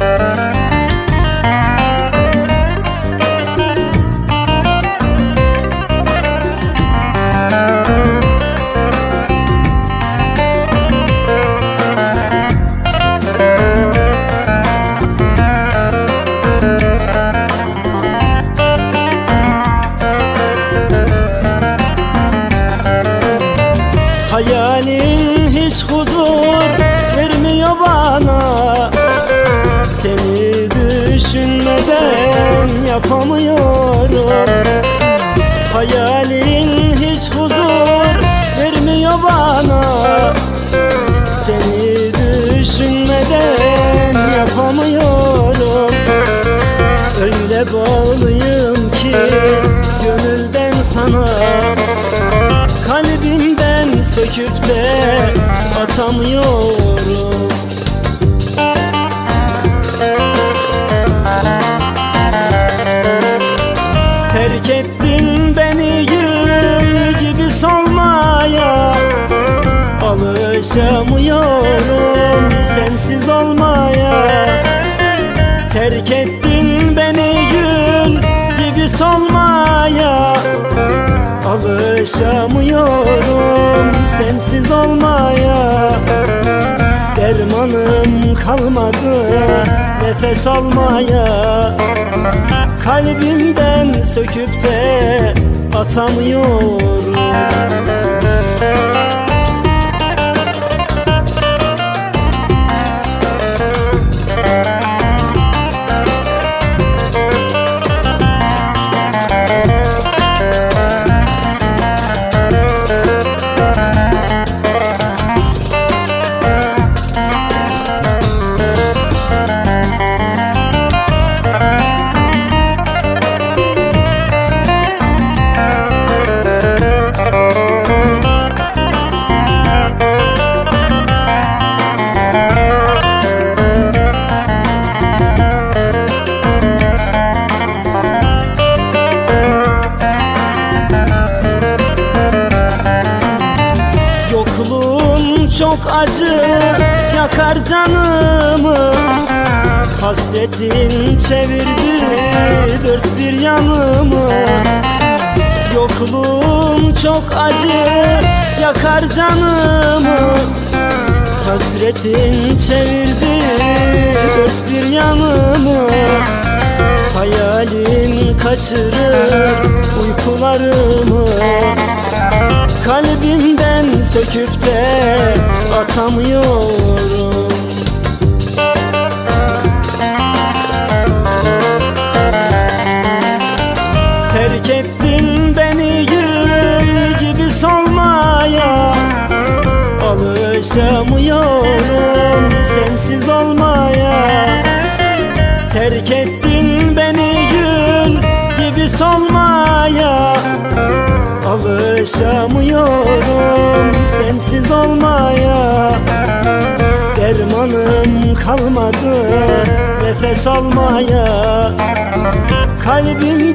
Música yapamıyorum. Hayalin hiç huzur vermiyor bana. Seni düşünmeden yapamıyorum. Öyle bağlıyım ki gönülden sana. Kalbimden söküp de atamıyorum Terk ettin beni gül gibi solmaya. Alışamıyorum sensiz olmaya. Terk ettin beni gül gibi solmaya. Alışamıyorum sensiz olmaya. Dermanım kalmadı nefes almaya Kalbimden söküp de atamıyorum çok acı yakar canımı. Hasretin çevirdi dört bir yanımı. Yokluğun çok acı yakar canımı. Hasretin çevirdi dört bir yanımı. Hayalin kaçırır uykularımı söküp de atamıyorum. Terk ettin beni gül gibi solmaya. Alışamıyorum sensiz olmaya. Terk ettin beni gül gibi solmaya. Alışamıyorum kalmadı. Nefes almaya Kalbimde